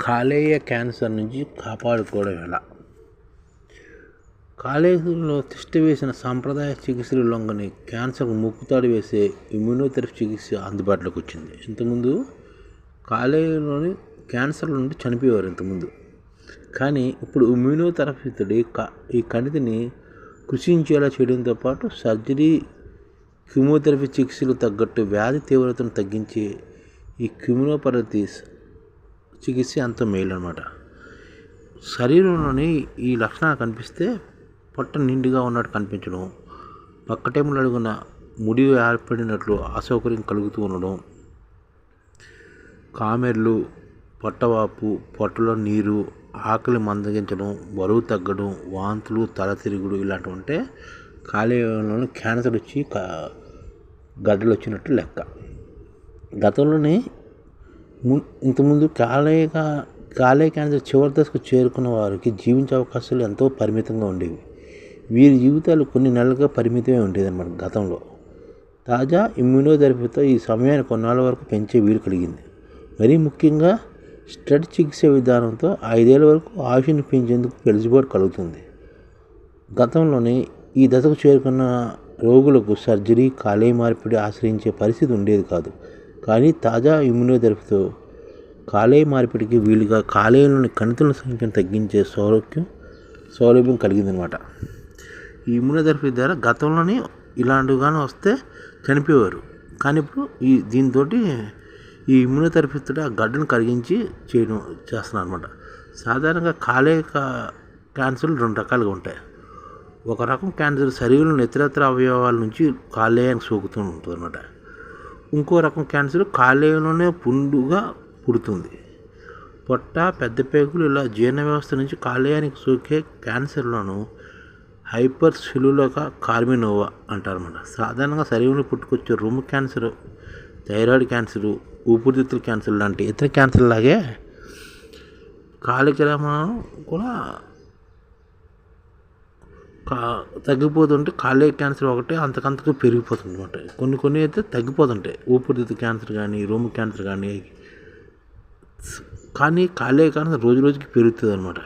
కాలేయ క్యాన్సర్ నుంచి కాపాడుకోవడం ఎలా? కాలేయంలో తిష్ట వేసిన సాంప్రదాయ చికిత్సలు లొంగని క్యాన్సర్కు ముక్కుతాడు వేసే ఇమ్యూనోథెరపీ చికిత్స అందుబాటులోకి వచ్చింది. ఇంతకుముందు కాలేయంలోని క్యాన్సర్ నుండి చనిపోయేవారు ఇంతకుముందు. కానీ ఇప్పుడు ఇమ్యూనోథెరపీతోటి ఈ కణితిని కృషించేలా చేయడంతో పాటు సర్జరీ క్యూమోథెరపీ చికిత్సలు తగ్గట్టు వ్యాధి తీవ్రతను తగ్గించే ఈ క్యూమినోపరతి చికిత్స అంత మేలు అనమాట శరీరంలోని ఈ లక్షణాలు కనిపిస్తే పొట్ట నిండుగా ఉన్నట్టు కనిపించడం పక్కటేములు అడుగున ముడి ఏర్పడినట్లు అసౌకర్యం కలుగుతూ ఉండడం కామెర్లు పొట్టవాపు పొట్టలో నీరు ఆకలి మందగించడం బరువు తగ్గడం వాంతులు తల తిరుగుడు ఇలాంటివి ఉంటే కాలేయంలోని క్యాన్సర్ వచ్చి గడ్డలు వచ్చినట్టు లెక్క. గతంలోనే ఇంతకుముందు కాలేయ కాలేయ క్యాన్సర్ చివరి దశకు చేరుకున్న వారికి జీవించే అవకాశాలు ఎంతో పరిమితంగా ఉండేవి. వీరి జీవితాలు కొన్ని నెలలుగా పరిమితమే ఉండేది అనమాట గతంలో. తాజా ఇమ్యూనోథెరపీతో ఈ సమయాన్ని కొన్నాళ్ళ వరకు పెంచే వీలు కలిగింది. మరీ ముఖ్యంగా స్టడ్ చికిత్స విధానంతో ఐదేళ్ళ వరకు ఆయుష్ని పెంచేందుకు వెలుసుబాటు కలుగుతుంది. గతంలోనే ఈ దశకు చేరుకున్న రోగులకు సర్జరీ కాలేయ మార్పిడి ఆశ్రయించే పరిస్థితి ఉండేది కాదు. కానీ తాజా ఇమ్యూనోథెరపీతో కాలేయ మార్పిడికి వీలుగా కాలేయంలోని కణితుల సంఖ్యను తగ్గించే సౌలభ్యం సౌలభ్యం కలిగిందనమాట ఈ ఇమ్యూనోథెరపీ ద్వారా గతంలోనే ఇలాంటివిగానే వస్తే చనిపోయేవారు. కానీ ఇప్పుడు ఈ దీంతో ఈ ఇమ్యూనోథెరపీతో ఆ గడ్డను కరిగించి చేయడం చేస్తున్నారు అనమాట సాధారణంగా కాలేయ క్యాన్సర్లు రెండు రకాలుగా ఉంటాయి. ఒక రకం క్యాన్సర్ శరీరంలో ఇతరత్ర అవయవాల నుంచి కాలేయానికి సోకుతూ ఉంటుంది అనమాట ఇంకో రకం క్యాన్సర్ కాలేయంలోనే పుండుగా పుడుతుంది. పొట్ట పెద్ద పేగులు ఇలా జీర్ణ వ్యవస్థ నుంచి కాలేయానికి సోకే క్యాన్సర్లను హైపర్ సెల్యులక కార్మినోవా అంటారన్నమాట. సాధారణంగా శరీరంలో పుట్టుకొచ్చే రొమ్ము క్యాన్సర్ థైరాయిడ్ క్యాన్సర్ ఊపిరితిత్తుల క్యాన్సర్ లాంటి ఇతర క్యాన్సర్ లాగే కాలికరమం కూడా కా తగ్గిపోతుంటే కాలేయ క్యాన్సర్ ఒకటే అంతకంతకు పెరిగిపోతుంది అనమాట కొన్ని కొన్ని అయితే తగ్గిపోతుంటాయి. ఊపిరితిత్తు క్యాన్సర్ కానీ రొమ్ము క్యాన్సర్ కానీ కానీ కాలే క్యాన్సర్ రోజు రోజుకి పెరుగుతుంది అనమాట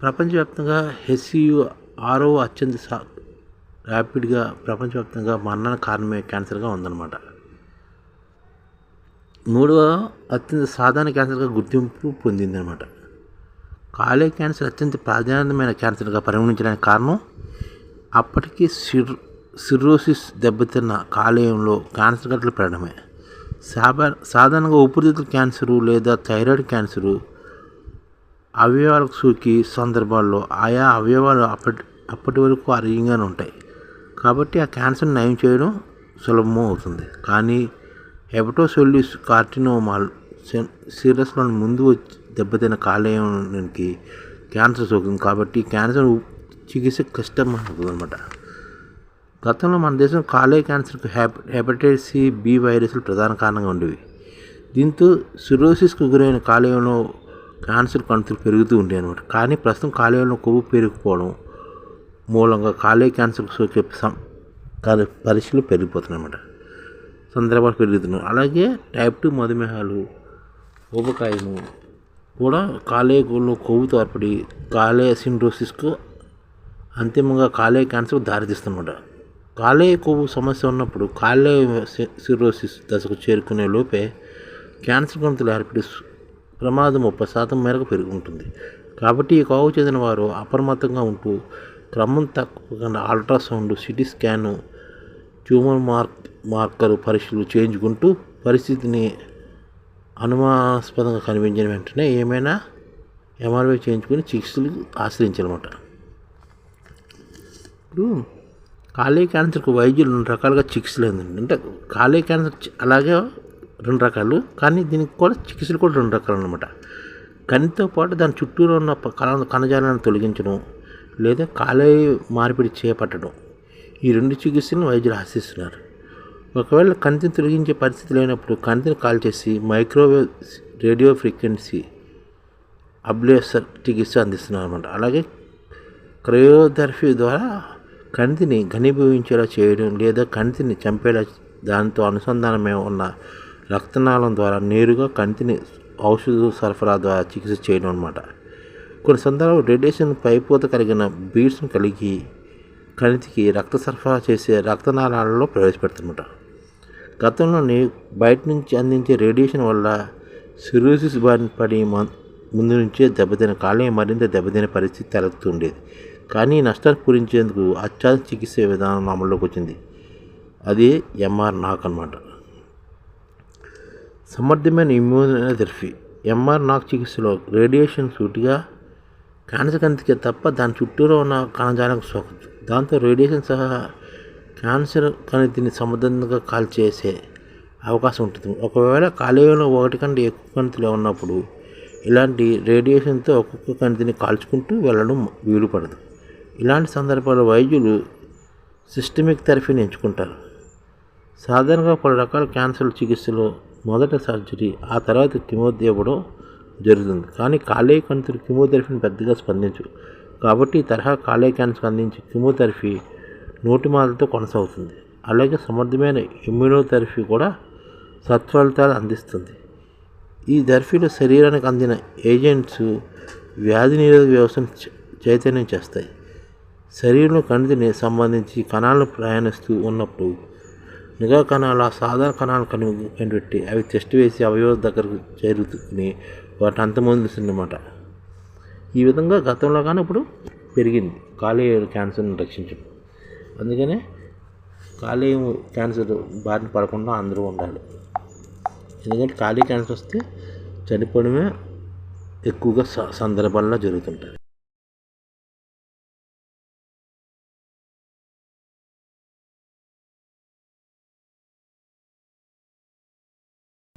ప్రపంచవ్యాప్తంగా హెచ్సియు ఆరో అత్యంత సా ర్యాపిడ్గా ప్రపంచవ్యాప్తంగా మరణానికి కారణమే క్యాన్సర్గా ఉందన్నమాట. మూడవ అత్యంత సాధారణ క్యాన్సర్గా గుర్తింపు పొందిందనమాట కాలేయ క్యాన్సర్ అత్యంత ప్రాధాన్యమైన క్యాన్సర్గా పరిగణించడానికి కారణం అప్పటికీ సిర్ సిర్రోసిస్ దెబ్బతిన్న కాలేయంలో క్యాన్సర్ గట్లు పెరగడమే. సాబా సాధారణంగా ఊపిరితిత్తుల క్యాన్సరు లేదా థైరాయిడ్ క్యాన్సరు అవయవాలకు సోకి సందర్భాల్లో ఆయా అవయవాలు అప్పటి అప్పటి వరకు ఆరోగ్యంగానే ఉంటాయి. కాబట్టి ఆ క్యాన్సర్ నయం చేయడం సులభం అవుతుంది. కానీ హెపటోసోలిస్ కార్టినోమాల్ సిరస్లో ముందు వచ్చి దెబ్బతిన్న కాలేయానికి క్యాన్సర్ సోకింది. కాబట్టి క్యాన్సర్ చికిత్స కష్టం అవుతుంది అనమాట గతంలో మన దేశం కాలేయ క్యాన్సర్కు హెప హెపటైటిస్ సి బి వైరస్లు ప్రధాన కారణంగా ఉండేవి. దీంతో సిరోసిస్కు గురైన కాలేయంలో క్యాన్సర్ కణుతులు పెరుగుతూ ఉంటాయి అనమాట కానీ ప్రస్తుతం కాలేయంలో కొవ్వు పెరిగిపోవడం మూలంగా కాలేయ క్యాన్సర్కు సోకే పరీక్షలు పెరిగిపోతున్నాయి అన్నమాట. సందర్భాలు పెరుగుతున్నాయి. అలాగే టైప్ టూ మధుమేహాలు ఊబకాయలు కూడా కాలేయంలో కొవ్వు ఏర్పడి కాలేయ సిండ్రోసిస్కు అంతిమంగా కాలేయ క్యాన్సర్ దారితీస్తున్నమాట కాలేయ కొవ్వు సమస్య ఉన్నప్పుడు కాలేయ సిరోసిస్ దశకు చేరుకునే లోపే క్యాన్సర్ కణుతులు ఏర్పడి ప్రమాదం ముప్పై శాతం మేరకు పెరుగుంటుంది. కాబట్టి ఈ కొవ్వు చెందిన వారు అప్రమత్తంగా ఉంటూ క్రమం తప్పకుండా ultrasound CT scan tumour mark marker పరీక్షలు చేయించుకుంటూ పరిస్థితిని అనుమానాస్పదంగా కనిపించిన వెంటనే ఏమైనా ఎంఆర్ఐ చేయించుకొని చికిత్సలు ఆశ్రయించాలన్నమాట. ఇప్పుడు కాలేయ క్యాన్సర్కి వైద్యులు రెండు రకాలుగా చికిత్సలు ఏంటంటే అంటే కాలేయ క్యాన్సర్ అలాగే రెండు రకాలు కానీ దీనికి కూడా చికిత్సలు కూడా రెండు రకాలు అనమాట కనితో పాటు దాని చుట్టూరు ఉన్న కణ కణజాలను తొలగించడం లేదా కాలేయ మార్పిడి చేపట్టడం. ఈ రెండు చికిత్సలను వైద్యులు ఆశిస్తున్నారు. ఒకవేళ కంతిని తొలగించే పరిస్థితి లేనప్పుడు కంతిని కాల్ చేసి మైక్రోవేవ్ రేడియో ఫ్రీక్వెన్సీ అబ్లేసర్ చికిత్స అందిస్తున్నారు అనమాట అలాగే క్రయోథెరపీ ద్వారా కంతిని ఘనీభవించేలా చేయడం లేదా కంతిని చంపేలా దానితో అనుసంధానమే ఉన్న రక్తనాళం ద్వారా నేరుగా కంతిని ఔషధ సరఫరా ద్వారా చికిత్స చేయడం అనమాట కొన్ని సందర్భాలు రేడియేషన్ పైపోత కలిగిన బీడ్స్ను కలిగి కణితికి రక్త సరఫరా చేసే రక్తనాళాలలో ప్రవేశపెడుతుందన్నమాట. గతంలోని బయట నుంచి అందించే రేడియేషన్ వల్ల సిరోసిస్ బారిన పడి ముందు నుంచే దెబ్బతిన కాలేయం మరింత దెబ్బతిన పరిస్థితి తలెత్తుండేది కానీ నష్టాన్ని పూరించేందుకు అత్యాధునిక చికిత్స విధానం అమల్లోకి వచ్చింది. అది ఎంఆర్ నాక్ అనమాట సమర్థమైన ఇమ్యూనోథెరపీ ఎంఆర్ నాక్ చికిత్సలో రేడియేషన్ సూటిగా క్యాన్సర్ కంతికే తప్ప దాని చుట్టూలో ఉన్న కణజాలకు సోకదు. దాంతో రేడియేషన్ సహా క్యాన్సర్ కణితిని సమర్థంగా కాల్చేసే అవకాశం ఉంటుంది. ఒకవేళ కాలేయంలో ఒకటి కంటే ఎక్కువ కణితిలో ఉన్నప్పుడు ఇలాంటి రేడియేషన్తో ఒక్కొక్క కణితిని కాల్చుకుంటూ వెళ్ళడం వీలు పడదు ఇలాంటి సందర్భాల్లో వైద్యులు సిస్టమిక్ థెరపీని ఎంచుకుంటారు. సాధారణంగా పలు రకాల క్యాన్సర్ చికిత్సలో మొదట సర్జరీ ఆ తర్వాత ఇవ్వడం జరుగుతుంది. కానీ కాలేయ కణితులు కిమోథెరపీని పెద్దగా స్పందించు. కాబట్టి ఈ తరహా కాలేయ క్యాన్సర్ అందించే కిమోథెరపీ నోటి మాలతో కొనసాగుతుంది. అలాగే సమర్థమైన ఇమ్యూనోథెరపీ కూడా సత్ఫలితాలు అందిస్తుంది. ఈ థెరపీలో శరీరానికి అందిన ఏజెంట్స్ వ్యాధి నిరోధక వ్యవస్థను చైతన్యం చేస్తాయి. శరీరంలో కణితిని సంబంధించి కణాలను ప్రయాణిస్తూ ఉన్నప్పుడు నిఘా కణాలు ఆ సాధారణ కణాలు కని కనిపెట్టి అవి టెస్ట్ వేసి అవయవ దగ్గరకు చేరుకుని వాటి అంతమొందిస్తుందన్నమాట ఈ విధంగా గతంలో కానీ ఇప్పుడు పెరిగింది. కాలేయ క్యాన్సర్ని రక్షించడం. అందుకనే కాలేయం క్యాన్సర్ బారిన పడకుండా అందరూ ఉండాలి. ఎందుకంటే ఖాళీ క్యాన్సర్ వస్తే చనిపోవడమే ఎక్కువగా సందర్భాల్లో జరుగుతుంటుంది.